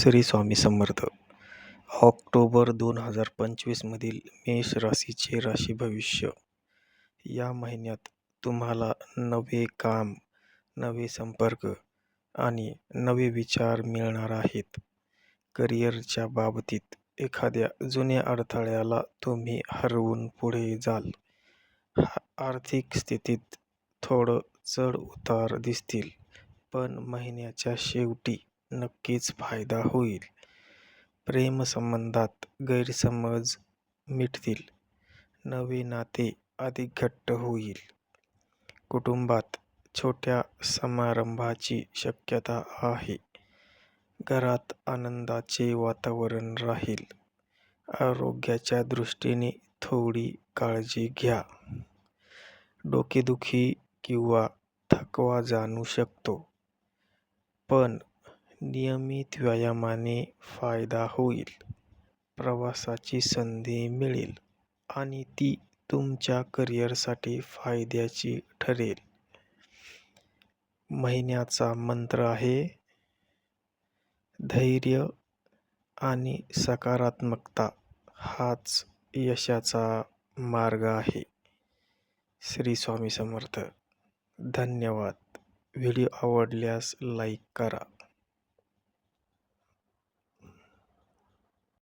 Shri Swami Samarth. October दोन हजार पंचवीसमधील मेष राशीचे राशी भविष्य. या महिन्यात तुम्हाला नवे काम नवे संपर्क आणि नवे विचार मिळणार आहेत. करिअरच्या बाबतीत एखाद्या जुन्या अडथळ्याला तुम्ही हरवून पुढे जाल. आर्थिक स्थितीत थोडं चढ उतार दिसतील पण महिन्याच्या शेवटी नक्कीच फायदा होईल. प्रेमसंबंधात गैरसमज मिटतील. नवे नाते अधिक घट्ट होईल. कुटुंबात छोट्या समारंभाची शक्यता आहे. घरात आनंदाचे वातावरण राहील. आरोग्याच्या दृष्टीने थोडी काळजी घ्या. डोकेदुखी किंवा थकवा जाणू शकतो. पण नियमित व्यायामाने फायदा होईल. प्रवासाची संधी मिळेल आणि ती तुमच्या करिअरसाठी फायद्याची ठरेल. महिन्याचा मंत्र आहे धैर्य आणि सकारात्मकता हाच यशाचा मार्ग आहे. श्री स्वामी समर्थ. धन्यवाद. व्हिडिओ आवडल्यास लाईक करा.